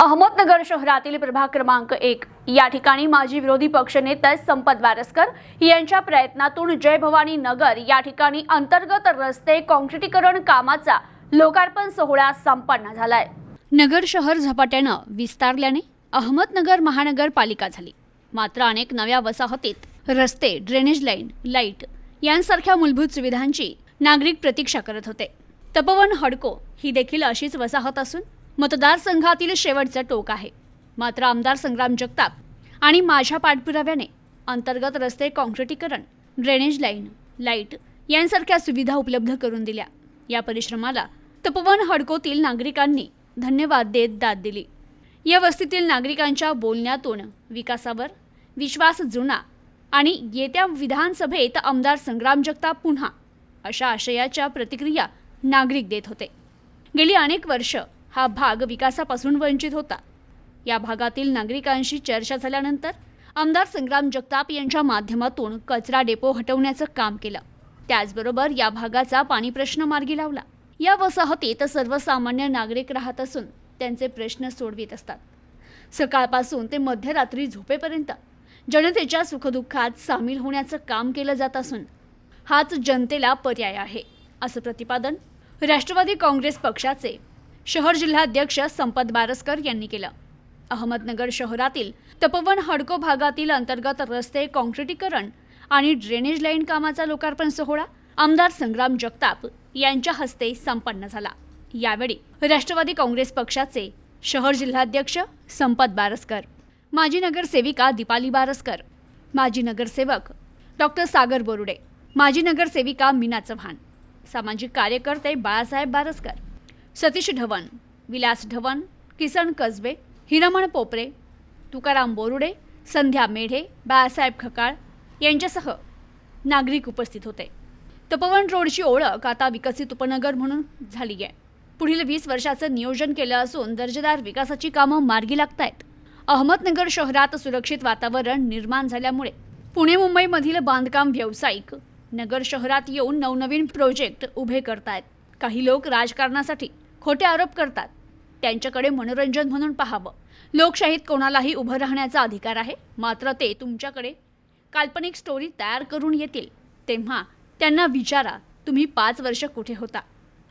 अहमदनगर शहरातील प्रभाग क्रमांक एक. या ठिकाणी माजी विरोधी पक्षनेते संपत वारसकर यांच्या प्रयत्नातून जय भवानी नगर या ठिकाणी अंतर्गत रस्ते काँक्रिटीकरण कामाचा लोकार्पण सोहळा संपन्न झालाय. नगर शहर झपाट्यानं विस्तारल्याने अहमदनगर महानगरपालिका झाली. मात्र अनेक नव्या वसाहतीत रस्ते ड्रेनेज लाईन लाइट यांसारख्या मूलभूत सुविधांची नागरिक प्रतीक्षा करत होते. तपवन हडको ही देखील अशीच वसाहत असून मतदारसंघातील शेवटचं टोक आहे. मात्र आमदार संग्राम जगताप आणि माझ्या पाठपुराव्याने अंतर्गत रस्ते काँक्रिटीकरण ड्रेनेज लाईन लाइट यांसारख्या सुविधा उपलब्ध करून दिल्या. या परिश्रमाला तपोवन हडकोतील नागरिकांनी धन्यवाद देत दाद दिली. या वस्तीतील नागरिकांच्या बोलण्यातून विकासावर विश्वास जुना आणि येत्या विधानसभेत आमदार संग्राम जगताप पुन्हा अशा आशयाच्या प्रतिक्रिया नागरिक देत होते. गेली अनेक वर्ष हा भाग विकासापासून वंचित होता. या भागातील नागरिकांशी चर्चा झाल्यानंतर आमदार संग्राम जगताप यांच्या माध्यमातून कचरा डेपो हटवण्याचं काम केलं. त्याचबरोबर या भागाचा पाणी प्रश्न मार्गी लावला. या वसाहतीत सर्वसामान्य नागरिक राहत असून त्यांचे प्रश्न सोडवित असतात. सकाळपासून ते मध्यरात्री झोपेपर्यंत जनतेच्या सुखदुःखात सामील होण्याचं काम केलं जात असून हाच जनतेला पर्याय आहे असं प्रतिपादन राष्ट्रवादी काँग्रेस पक्षाचे शहर जिल्हाध्यक्ष संपत बारसकर यांनी केलं. अहमदनगर शहरातील तपवन हडको भागातील अंतर्गत रस्ते काँक्रिटीकरण आणि ड्रेनेज लाईन कामाचा लोकार्पण सोहळा आमदार संग्राम जगताप यांच्या हस्ते संपन्न झाला. यावेळी राष्ट्रवादी काँग्रेस पक्षाचे शहर जिल्हाध्यक्ष संपत बारसकर माजी नगरसेविका दीपाली बारसकर माजी नगरसेवक डॉक्टर सागर बोरुडे माजी नगरसेविका मीना चव्हाण सामाजिक कार्यकर्ते बाळासाहेब बारसकर सतीश ढवण विलास ढवण किसन कसबे हिरमण पोपरे तुकाराम बोरुडे संध्या मेढे बाळासाहेब खकाळ यांच्यासह नागरिक उपस्थित होते. तपोवन रोडची ओळख आता विकसित उपनगर म्हणून झाली आहे. पुढील वीस वर्षाचं नियोजन केलं असून दर्जेदार विकासाची कामं मार्गी लागत आहेत अहमदनगर शहरात सुरक्षित वातावरण निर्माण झाल्यामुळे पुणे मुंबईमधील बांधकाम व्यावसायिक नगर शहरात येऊन नवनवीन प्रोजेक्ट उभे करतायत. काही लोक राजकारणासाठी खोटे आरोप करतात. त्यांच्याकडे मनोरंजन म्हणून पाहावं. लोकशाहीत कोणालाही उभं राहण्याचा अधिकार आहे. मात्र ते तुमच्याकडे काल्पनिक स्टोरी तयार करून येतील. तेव्हा त्यांना विचारा तुम्ही पाच वर्ष कुठे होता?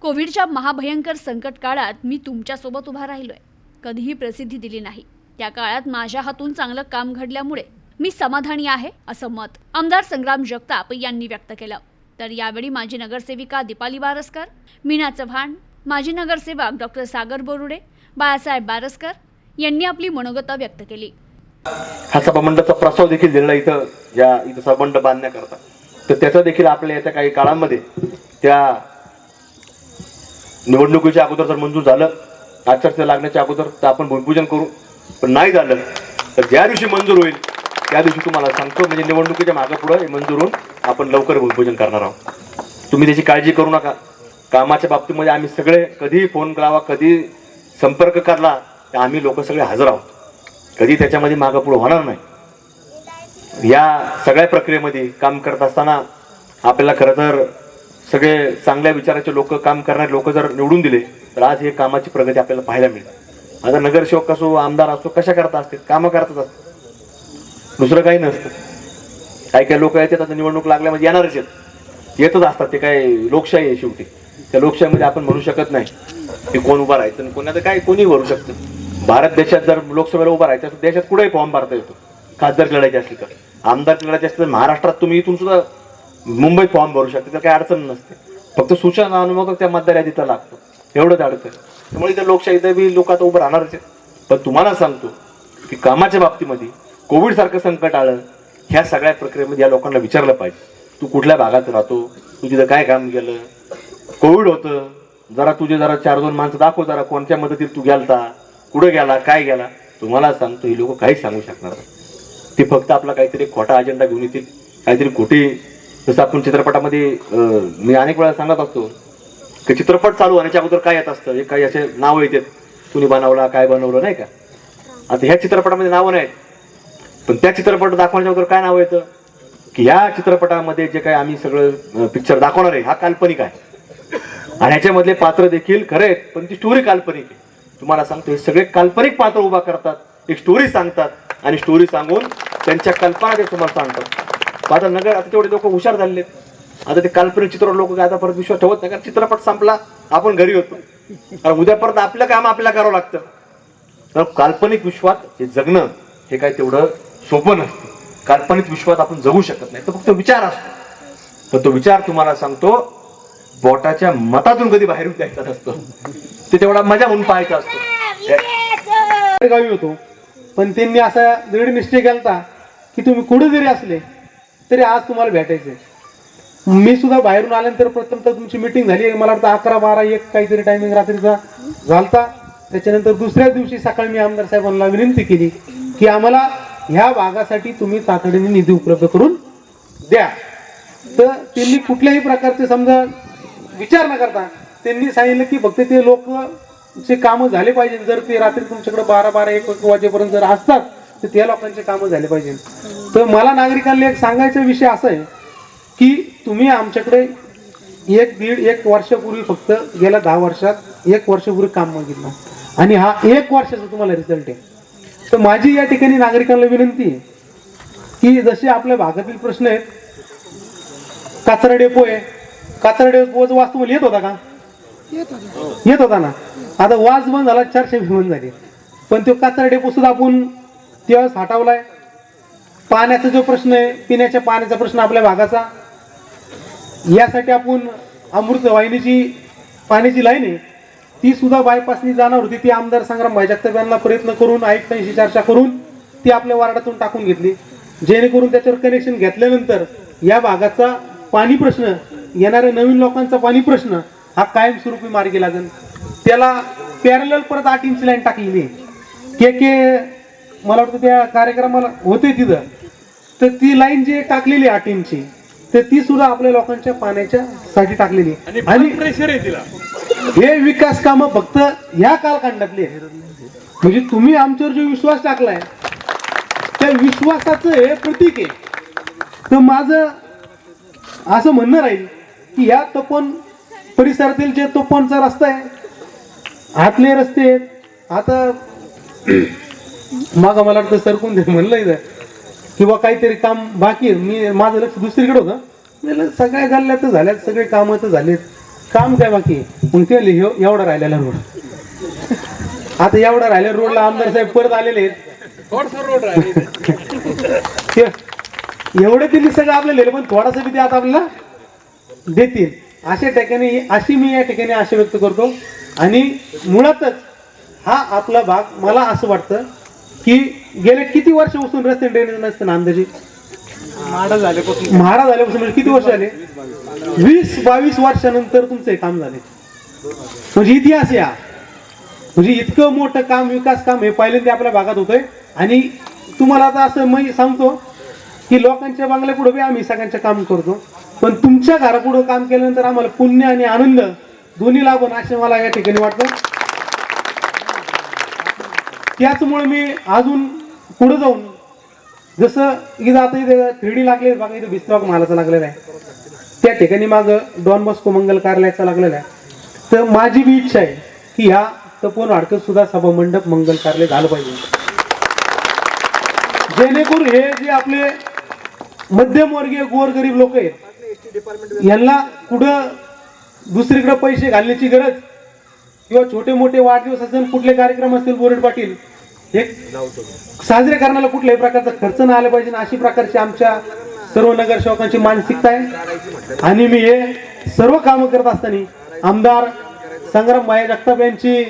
कोविडच्या महाभयंकर संकट काळात मी तुमच्यासोबत उभा राहिलोय. कधीही प्रसिद्धी दिली नाही. त्या काळात माझ्या हातून चांगलं काम घडल्यामुळे मी समाधानी आहे असं मत आमदार संग्राम जगताप यांनी व्यक्त केलं. तर यावेळी माजी नगरसेविका दीपाली बारसकर मीना चव्हाण माजी नगरसेवक डॉक्टर सागर बोरुडे बाळासाहेब बारसकर यांनी आपली मनोगता व्यक्त केली. हा सभामंडळाचा प्रस्ताव देखील दिलेला इथं ज्या इथं सभामंडळ बांधण्याकरता. तर त्याचा देखील आपल्या येत्या काही काळामध्ये त्या निवडणुकीच्या अगोदर जर मंजूर झालं आचारसंहिता लागण्याच्या अगोदर तर आपण भूमिपूजन करू. पण नाही झालं तर ज्या दिवशी मंजूर होईल त्या दिवशी तुम्हाला सांगतो म्हणजे निवडणुकीच्या मागं पुढं हे मंजूर होऊन आपण लवकर भूमिपूजन करणार आहोत. तुम्ही त्याची काळजी करू नका. कामाच्या बाबतीमध्ये आम्ही सगळे कधीही फोन करावा कधी संपर्क करला तर आम्ही लोक सगळे हजर आहोत. कधी त्याच्यामध्ये मागं पुढं होणार नाही. या सगळ्या प्रक्रियेमध्ये काम करत असताना आपल्याला खरं तर सगळे चांगल्या विचाराचे लोक काम करणारे लोक जर निवडून दिले तर आज हे कामाची प्रगती आपल्याला पाहायला मिळते आता नगरसेवक असो आमदार असो कशा करता असते कामं करतच असतात दुसरं काही नसतं. काही काही लोक येतात आता निवडणूक लागल्यामध्ये येणारच आहेत. येतच असतात ते काय लोकशाही आहे शेवटी. त्या लोकशाहीमध्ये आपण म्हणू शकत नाही की कोण उभा राहायचं आणि कोणी काय कोणी भरू शकतं. भारत देशात जर लोकसभेला उभा राहायचं असेल देशात कुठेही फॉर्म भरता येतो. खासदार लढायचे असली तर. आमदार लढायचे असली तर महाराष्ट्रात तुम्ही इथून सुद्धा मुंबईत फॉर्म भरू शकता. तर काही अडचण नसते. फक्त सूचना अनुभव त्या मतदार यादीचा लागतो. एवढंच अडचण. त्यामुळे इथं लोकशाही बी लोक आता उभं राहणारच आहेत. पण तुम्हाला सांगतो की कामाच्या बाबतीमध्ये कोविड सारखं संकट आलं ह्या सगळ्या प्रक्रियेमध्ये या लोकांना विचारलं पाहिजे. तू कुठल्या भागात राहतो? तू तिथं काय काम केलं? कोविड होतं. जरा तुझे जरा चार दोन माणसं दाखव जरा कोणत्या मदतीत तू गेलता कुठं गेला काय गेला. तुम्हाला सांगतो ही लोक काहीच सांगू शकणार ते फक्त आपला काहीतरी खोटा अजेंडा घेऊन येतील. काहीतरी खोटी जसं आपण चित्रपटामध्ये मी अनेक वेळा सांगत असतो की चित्रपट चालू होण्याच्या अगोदर काय येत असतं? एक काही असे नावं येतात. कुणी बनवला काय बनवलं नाही का? आता ह्या चित्रपटामध्ये नावं नाहीत. पण त्या चित्रपट दाखवण्याच्या अगोदर काय नावं येतं? की ह्या चित्रपटामध्ये जे काही आम्ही सगळं पिक्चर दाखवणार आहे हा काल्पनिक आहे. आणि ह्याच्यामधले पात्र देखील खरे आहेत पण ती स्टोरी काल्पनिक आहे. तुम्हाला सांगतो हे सगळे काल्पनिक पात्र उभा करतात एक स्टोरी सांगतात आणि स्टोरी सांगून त्यांच्या कल्पना ते तुम्हाला सांगतात. आता नगर आता तेवढे लोक हुशार झालेले आता ते काल्पनिक चित्र लोक काय आता परत विश्वास ठेवत नाही कारण चित्रपट संपला आपण घरी होतो. कारण उद्या परत आपलं काम आपल्याला करावं लागतं. तर काल्पनिक विश्वात हे जगणं हे काय तेवढं सोपं नसतं. काल्पनिक विश्वात आपण जगू शकत नाही तर फक्त विचार असतो. पण तो विचार तुम्हाला सांगतो बोटाच्या मतातून कधी बाहेर द्यायचा असतो ते तेवढा मजा म्हणून पाहायचा असतो. गावी होतो पण त्यांनी असा दृढ निश्चय केला की तुम्ही कुठे जरी असले तरी आज तुम्हाला भेटायचे मी सुद्धा बाहेरून आल्यानंतर प्रथम तर तुमची मिटिंग झाली मला वाटतं अकरा बारा एक काहीतरी टायमिंग रात्रीचा झालता. त्याच्यानंतर दुसऱ्या दिवशी सकाळी मी आमदार साहेबांना विनंती केली की आम्हाला ह्या भागासाठी तुम्ही तातडीने निधी उपलब्ध करून द्या. तर त्यांनी कुठल्याही प्रकारचे समजा विचार न करता त्यांनी सांगितलं की फक्त ते लोक चे कामं झाले पाहिजे. जर ते रात्री तुमच्याकडे बारा बारा एक वाजेपर्यंत जर असतात तर त्या लोकांचे कामं झाले पाहिजे. तर मला नागरिकांना एक सांगायचा विषय असा आहे की तुम्ही आमच्याकडे एक दीड एक वर्षापूर्वी फक्त गेल्या दहा वर्षात एक वर्षापूर्वी काम मागितलं. आणि हा एक वर्षाचा तुम्हाला रिझल्ट आहे. तर माझी या ठिकाणी नागरिकांना विनंती आहे की जसे आपल्या भागातील प्रश्न आहेत कचरा डेपो आहे कचरा डेपोचा वास तुम्हाला येत होता का? येत होता. ना? आता वास बंद झाला चारशे बंद झाले. पण तो कचरा डेपो सुद्धा आपण त्यावेळेस हटवलाय. पाण्याचा जो प्रश्न आहे पिण्याच्या पाण्याचा प्रश्न आपल्या भागाचा यासाठी आपण अमृत वाहिनीची पाण्याची लाईन आहे ती सुद्धा बायपासनी जाणार होती. ती आमदार संग्राम भाई जगताप यांना प्रयत्न करून आयुक्तांशी चर्चा करून ती आपल्या वार्डातून टाकून घेतली. जेणेकरून त्याच्यावर कनेक्शन घेतल्यानंतर या भागाचा पाणी प्रश्न येणाऱ्या नवीन लोकांचा पाणी प्रश्न हा कायमस्वरूपी मार्गी लागेल त्याला पॅरल परत आठ इंच लाईन टाकलेली आहे. के के मला वाटतं त्या कार्यक्रमाला होते तिथं. तर ती लाईन जी टाकलेली आहे आठ इंची तर ती सुद्धा आपल्या लोकांच्या पाण्याच्या साठी टाकलेली आहे. आणि हे विकास कामं फक्त ह्या कालखंडातली. म्हणजे तुम्ही आमच्यावर जो विश्वास टाकलाय त्या विश्वासाचं हे प्रतीक आहे. तर माझं असं म्हणणं राहील की या तपोन परिसरातील जे तपोनचा रस्ता आहे आतले रस्ते आहेत. आता मागं मला वाटतं सरकून दे म्हणलं इथं. किंवा काहीतरी काम बाकी आहे. मी माझं लक्ष दुसरीकडे होतं. म्हणलं, सगळ्या गल्ल्या तर झाल्यात सगळे कामं तर झालेत. काम काय बाकी? मग ते लिह एवढा राहिलेला रोड. आता एवढा राहिलेला रोडला आमदार साहेब परत आलेले आहेत. ते- एवढे दिली सगळं आपल्याला पण थोडासा बी ते आता आपल्याला देतील. अशा ठिकाणी अशी मी या ठिकाणी आशा व्यक्त करतो. आणि मुळातच हा आपला भाग मला असं वाटतं की गेले किती वर्ष उसून रस्ते ड्रेनेज नसते ना अंदाजे म्हाडा झाल्यापासून म्हाडा झाल्यापासून म्हणजे किती वर्ष झाले? वीस बावीस वर्षानंतर तुमचं हे काम झाले. म्हणजे इतिहास या. म्हणजे इतकं मोठं काम विकास काम हे पहिल्यांदा आपल्या भागात होतंय. आणि तुम्हाला आता असं मी सांगतो की लोकांच्या बांगल्या पुढे आम्ही सगळ्यांचं काम करतो. पण तुमच्या घरापुढं काम केल्यानंतर आम्हाला पुण्य आणि आनंद दोन्ही लाभून असे मला या ठिकाणी वाटतं. त्याचमुळे मी अजून पुढे जाऊन जसं इथं आता इथे थ्री डी लागले बघा इथं विश्राग मालाचा लागलेला आहे. त्या ठिकाणी माझं डॉन बॉस्को मंगल कार्यालयाचा लागलेला आहे. तर माझी बी इच्छा आहे की ह्या तपोन वाडकर सुद्धा सभा मंडप मंगल कार्यालय झालं पाहिजे. जेणेकरून हे जे आपले मध्यमवर्गीय गोरगरीब लोक आहेत यांना कुठं दुसरीकडे पैसे घालण्याची गरज? किंवा छोटे मोठे वाढदिवस असेल कुठले कार्यक्रम असतील बोरेड पाटील? हे साजरे करण्याला कुठल्याही प्रकारचा खर्च न आला पाहिजे अशी प्रकारची आमच्या सर्व नगरसेवकांची मानसिकता आहे. आणि मी हे सर्व कामं करत असताना आमदार संग्राम भाई जगताप यांची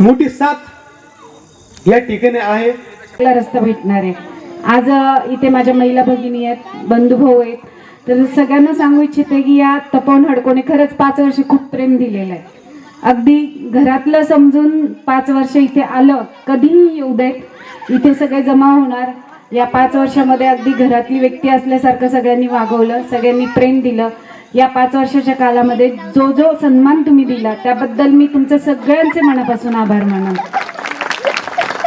मोठी साथ या ठिकाणी आहे. रस्ता भेटणार आहे. आज इथे माझ्या महिला भगिनी आहेत बंधुभाऊ आहेत. तर सगळ्यांना सांगू इच्छिते की या तपन हडकोने खरंच पाच वर्ष खूप प्रेम दिलेलं आहे अगदी घरातलं समजून पाच वर्ष इथे आलं कधीही येऊ देत इथे सगळे जमा होणार. या पाच वर्षामध्ये अगदी घरातली व्यक्ती असल्यासारखं सगळ्यांनी वागवलं सगळ्यांनी प्रेम दिलं. या पाच वर्षाच्या कालामध्ये जो जो सन्मान तुम्ही दिला त्याबद्दल मी तुमचं सगळ्यांचे मनापासून आभार मानन.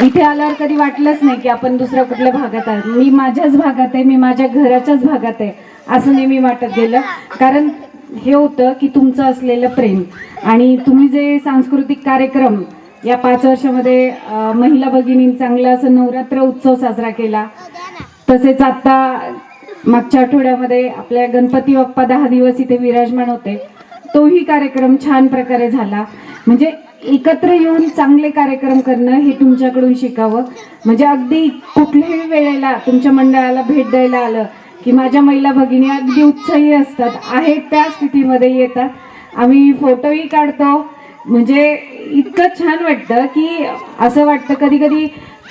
इथे आल्यावर कधी वाटलंच नाही की आपण दुसऱ्या कुठल्या भागात आहे मी माझ्याच भागात आहे मी माझ्या घराच्याच भागात आहे. असं नेहमी वाटत गेलं. कारण हे होतं की तुमचं असलेलं प्रेम. आणि तुम्ही जे सांस्कृतिक कार्यक्रम या पाच वर्षामध्ये महिला भगिनी चांगला असं नवरात्र उत्सव साजरा केला. तसेच आता मागच्या आठवड्यामध्ये आपल्या गणपती बाप्पा दहा दिवस इथे विराजमान होते. तोही कार्यक्रम छान प्रकारे झाला. म्हणजे एकत्र येऊन चांगले कार्यक्रम करणं हे तुमच्याकडून शिकावं. म्हणजे अगदी कुठल्याही वेळेला तुमच्या मंडळाला भेट द्यायला आलं की माझ्या महिला भगिनी अगदी उत्साही असतात आहेत त्या स्थितीमध्ये येतात. आम्ही फोटोही काढतो. म्हणजे इतकं छान वाटतं की असं वाटतं कधी कधी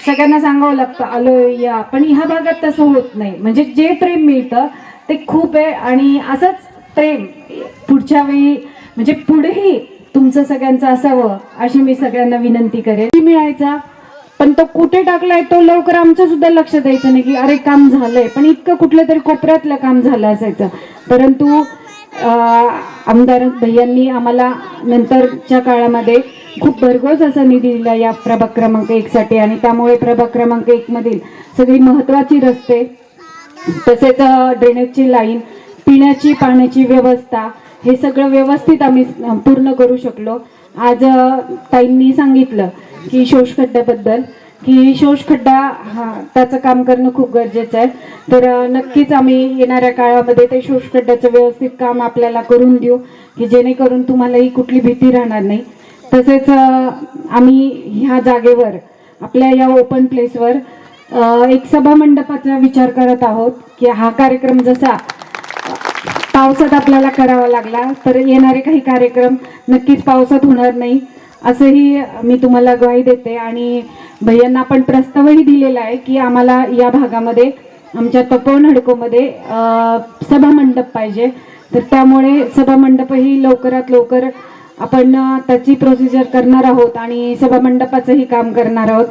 सगळ्यांना सांगावं लागतं आलो या. पण ह्या भागात तसं होत नाही. म्हणजे जे प्रेम मिळतं ते खूप आहे आणि असंच प्रेम पुढच्या वेळी म्हणजे पुढेही तुमचं सगळ्यांचं असावं अशी मी सगळ्यांना विनंती करेन. मिळायचा पण तो कुठे टाकलाय तो लवकर आमचं सुद्धा लक्ष द्यायचं नाही की अरे काम झालंय. पण इतकं कुठलं तरी कोपऱ्यातलं काम झालं असायचं. परंतु आमदार भैयांनी आम्हाला नंतरच्या काळामध्ये खूप भरघोस असा निधी दिला या प्रभाग क्रमांक एकसाठी आणि त्यामुळे प्रभाग क्रमांक एकमधील सगळी महत्वाची रस्ते तसेच ड्रेनेजची लाईन पिण्याची पाण्याची व्यवस्था हे सगळं व्यवस्थित आम्ही पूर्ण करू शकलो. आज ताईंनी सांगितलं की शोषखड्ड्याबद्दल की शोषखड्डा हा त्याचं काम करणं खूप गरजेचं आहे. तर नक्कीच आम्ही येणाऱ्या काळामध्ये ते शोषखड्ड्याचं व्यवस्थित काम आपल्याला करून देऊ की जेणेकरून तुम्हालाही कुठली भीती राहणार नाही. तसेच आम्ही ह्या जागेवर आपल्या या ओपन प्लेसवर एक सभा मंडपाचा विचार करत आहोत की हा कार्यक्रम जसा पावसात आपल्याला करावा लागला तर येणारे काही कार्यक्रम नक्कीच पावसात होणार नाही. असंही मी तुम्हाला ग्वाही देते. आणि भैयांना आपण प्रस्तावही दिलेला आहे की आम्हाला या भागामध्ये आमच्या तपोवन हडकोमध्ये सभामंडप सभा मंडप पाहिजे. तर त्यामुळे सभा मंडपही लवकरात लवकर आपण त्याची प्रोसिजर करणार आहोत आणि सभा मंडपाचंही काम करणार आहोत.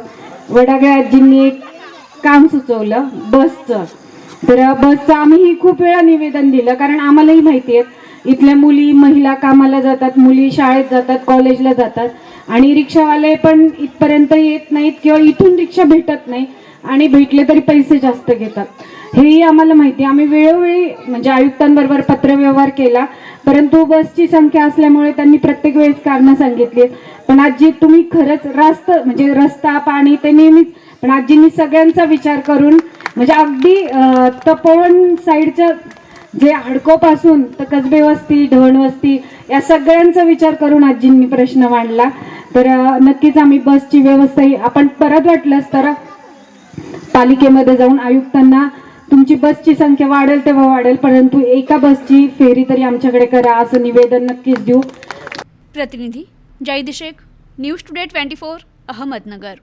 वडागळे आजींनी एक काम सुचवलं बसचं. तर बसचं आम्हीही खूप वेळा निवेदन दिलं कारण आम्हालाही माहिती आहे. इथल्या मुली महिला कामाला जातात मुली शाळेत जातात कॉलेजला जातात आणि रिक्षावाले पण इथपर्यंत येत नाहीत किंवा इथून रिक्षा भेटत नाही आणि भेटले तरी पैसे जास्त घेतात हेही आम्हाला माहिती आहे. आम्ही वेळोवेळी म्हणजे आयुक्तांबरोबर पत्रव्यवहार केला परंतु बसची संख्या असल्यामुळे त्यांनी प्रत्येक वेळेस कारणं सांगितली पण आजी तुम्ही खरंच रास्त म्हणजे रस्ता पाणी ते नेहमीच पण आजींनी सगळ्यांचा विचार करून म्हणजे अगदी तपोवन साईडच्या जे हडकोपासून तर कसबे वस्ती ढवण वस्ती या सगळ्यांचा विचार करून आजींनी प्रश्न मांडला. तर नक्कीच आम्ही बसची व्यवस्था ही आपण परत वाटलंच तर पालिकेमध्ये जाऊन आयुक्तांना तुमची बसची संख्या वाढेल तेव्हा वाढेल परंतु एका बसची फेरी तरी आमच्याकडे करा असं निवेदन नक्कीच देऊ. प्रतिनिधी जयदिशेख news today twenty four Ahmednagar.